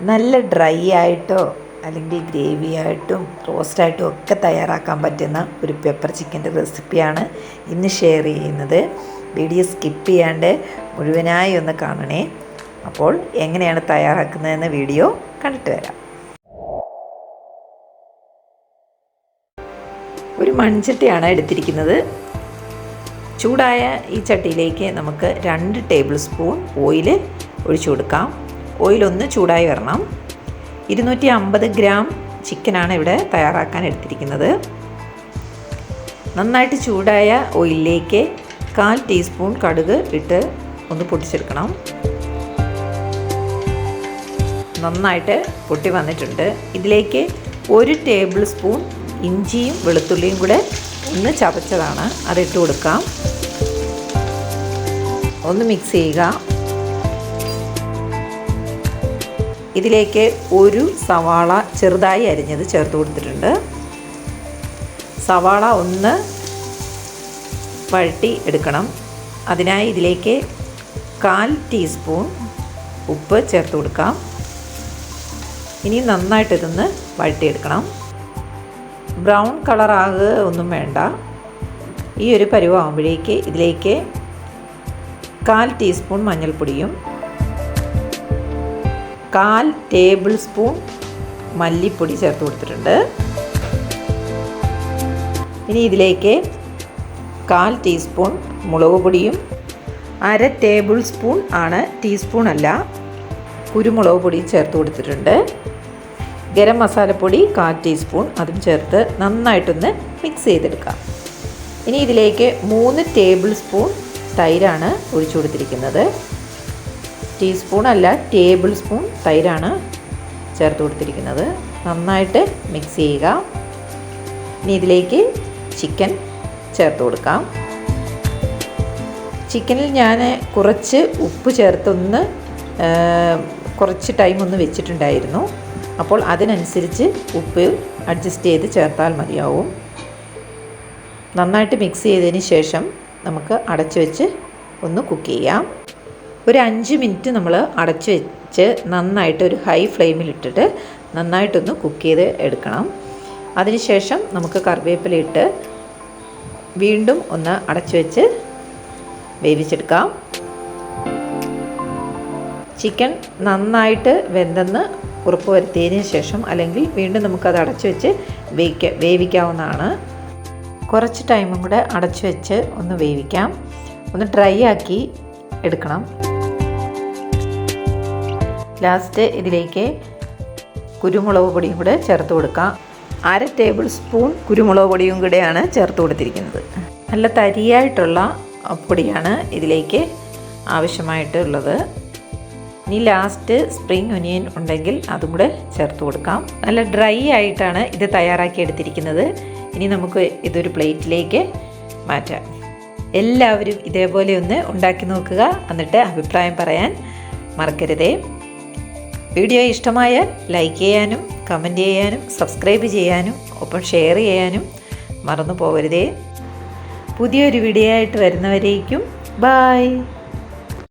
നല്ല ഡ്രൈ ആയിട്ടോ അല്ലെങ്കിൽ ഗ്രേവി ആയിട്ടും റോസ്റ്റായിട്ടും ഒക്കെ തയ്യാറാക്കാൻ പറ്റുന്ന ഒരു പെപ്പർ ചിക്കന്റെ റെസിപ്പിയാണ് ഇന്ന് ഷെയർ ചെയ്യുന്നത്. വീഡിയോ സ്കിപ്പ് ചെയ്യാണ്ട് മുഴുവനായി ഒന്ന് കാണണേ. അപ്പോൾ എങ്ങനെയാണ് തയ്യാറാക്കുന്നതെന്ന് വീഡിയോ കണ്ടിട്ട് വരാം. ഒരു മൺചട്ടിയാണ് എടുത്തിരിക്കുന്നത്. ചൂടായ ഈ ചട്ടിയിലേക്ക് നമുക്ക് രണ്ട് ടേബിൾ സ്പൂൺ ഓയിൽ ഒഴിച്ചു കൊടുക്കാം. ഓയിൽ ഒന്ന് ചൂടായി വരണം. ഇരുന്നൂറ്റി അമ്പത് ഗ്രാം ചിക്കനാണ് ഇവിടെ തയ്യാറാക്കാൻ എടുത്തിരിക്കുന്നത്. നന്നായിട്ട് ചൂടായ ഓയിലിലേക്ക് കാൽ ടീസ്പൂൺ കടുക് ഇട്ട് ഒന്ന് പൊട്ടിച്ചെടുക്കണം. നന്നായിട്ട് പൊട്ടി വന്നിട്ടുണ്ട്. ഇതിലേക്ക് ഒരു ടേബിൾ സ്പൂൺ ഇഞ്ചിയും വെളുത്തുള്ളിയും കൂടെ ഒന്ന് ചതച്ചതാണ്. അതിട്ട് കൊടുക്കാം. ഒന്ന് മിക്സ് ചെയ്യുക. ഇതിലേക്ക് ഒരു സവാള ചെറുതായി അരിഞ്ഞത് ചേർത്ത് കൊടുത്തിട്ടുണ്ട്. സവാള ഒന്ന് വഴട്ടി എടുക്കണം. അതിനായി ഇതിലേക്ക് കാൽ ടീസ്പൂൺ ഉപ്പ് ചേർത്ത് കൊടുക്കാം. ഇനി നന്നായിട്ട് ഇതൊന്ന് വഴട്ടിയെടുക്കണം ബ്രൗൺ കളറാകുക ഒന്നും വേണ്ട. ഈ ഒരു പരുവാകുമ്പോഴേക്ക് ഇതിലേക്ക് കാൽ ടീസ്പൂൺ മഞ്ഞൾപ്പൊടിയും കാൽ ടേബിൾ സ്പൂൺ മല്ലിപ്പൊടി ചേർത്ത് കൊടുത്തിട്ടുണ്ട്. ഇനി ഇതിലേക്ക് കാൽ ടീസ്പൂൺ മുളക് പൊടിയും അര ടേബിൾ സ്പൂൺ ആണ് ടീസ്പൂൺ അല്ല കുരുമുളക് പൊടിയും ചേർത്ത് കൊടുത്തിട്ടുണ്ട്. ഗരം മസാലപ്പൊടി കാൽ ടീസ്പൂൺ അതും ചേർത്ത് നന്നായിട്ടൊന്ന് മിക്സ് ചെയ്തെടുക്കാം. ഇനി ഇതിലേക്ക് മൂന്ന് ടേബിൾ സ്പൂൺ തൈരാണ് ഒഴിച്ചു കൊടുത്തിരിക്കുന്നത്. ടീസ്പൂൺ അല്ല ടേബിൾ സ്പൂൺ തൈരാണ് ചേർത്ത് കൊടുത്തിരിക്കുന്നത്. നന്നായിട്ട് മിക്സ് ചെയ്യുക. ഇനി ഇതിലേക്ക് ചിക്കൻ ചേർത്ത് കൊടുക്കാം. ചിക്കനിൽ ഞാൻ കുറച്ച് ഉപ്പ് ചേർത്തൊന്ന് കുറച്ച് ടൈം ഒന്ന് വെച്ചിട്ടുണ്ടായിരുന്നു. അപ്പോൾ അതിനനുസരിച്ച് ഉപ്പ് അഡ്ജസ്റ്റ് ചെയ്ത് ചേർത്താൽ മതിയാവും. നന്നായിട്ട് മിക്സ് ചെയ്തതിന് ശേഷം നമുക്ക് അടച്ചു വെച്ച് ഒന്ന് കുക്ക് ചെയ്യാം. ഒരു അഞ്ച് മിനിറ്റ് നമ്മൾ അടച്ചു വെച്ച് നന്നായിട്ട് ഒരു ഹൈ ഫ്ലെയിമിൽ ഫ്ലെയിമിലിട്ടിട്ട് നന്നായിട്ടൊന്ന് കുക്ക് ചെയ്ത് എടുക്കണം. അതിനുശേഷം നമുക്ക് കറിവേപ്പില ഇട്ട് വീണ്ടും ഒന്ന് അടച്ചു വെച്ച് വേവിച്ചെടുക്കാം. ചിക്കൻ നന്നായിട്ട് വെന്തെന്ന് ഉറപ്പ് വരുത്തിയതിന് ശേഷം അല്ലെങ്കിൽ വീണ്ടും നമുക്കത് അടച്ചു വെച്ച് വേവിക്ക വേവിക്കാവുന്നതാണ്. കുറച്ച് ടൈമും കൂടെ അടച്ചു വെച്ച് ഒന്ന് വേവിക്കാം. ഒന്ന് ഡ്രൈ ആക്കി എടുക്കണം. ലാസ്റ്റ് ഇതിലേക്ക് കുരുമുളക് പൊടിയും കൂടെ ചേർത്ത് കൊടുക്കാം. അര ടേബിൾ സ്പൂൺ കുരുമുളക് പൊടിയും കൂടെയാണ് ചേർത്ത് കൊടുത്തിരിക്കുന്നത്. നല്ല തരിയായിട്ടുള്ള പൊടിയാണ് ഇതിലേക്ക് ആവശ്യമായിട്ടുള്ളത്. ഇനി ലാസ്റ്റ് സ്പ്രിംഗ് ഒനിയൻ ഉണ്ടെങ്കിൽ അതും കൂടെ ചേർത്ത് കൊടുക്കാം. നല്ല ഡ്രൈ ആയിട്ടാണ് ഇത് തയ്യാറാക്കി എടുത്തിരിക്കുന്നത്. ഇനി നമുക്ക് ഇതൊരു പ്ലേറ്റിലേക്ക് മാറ്റാം. എല്ലാവരും ഇതേപോലെ ഒന്ന് ഉണ്ടാക്കി നോക്കുക. എന്നിട്ട് അഭിപ്രായം പറയാൻ മറക്കരുതേ. വീഡിയോ ഇഷ്ടമായാൽ ലൈക്ക് ചെയ്യാനും കമന്റ് ചെയ്യാനും സബ്സ്ക്രൈബ് ചെയ്യാനും ഒപ്പം ഷെയർ ചെയ്യാനും മറന്നു പോകരുതേ. പുതിയൊരു വീഡിയോ ആയിട്ട് വരുന്നവരേക്കും ബായ്.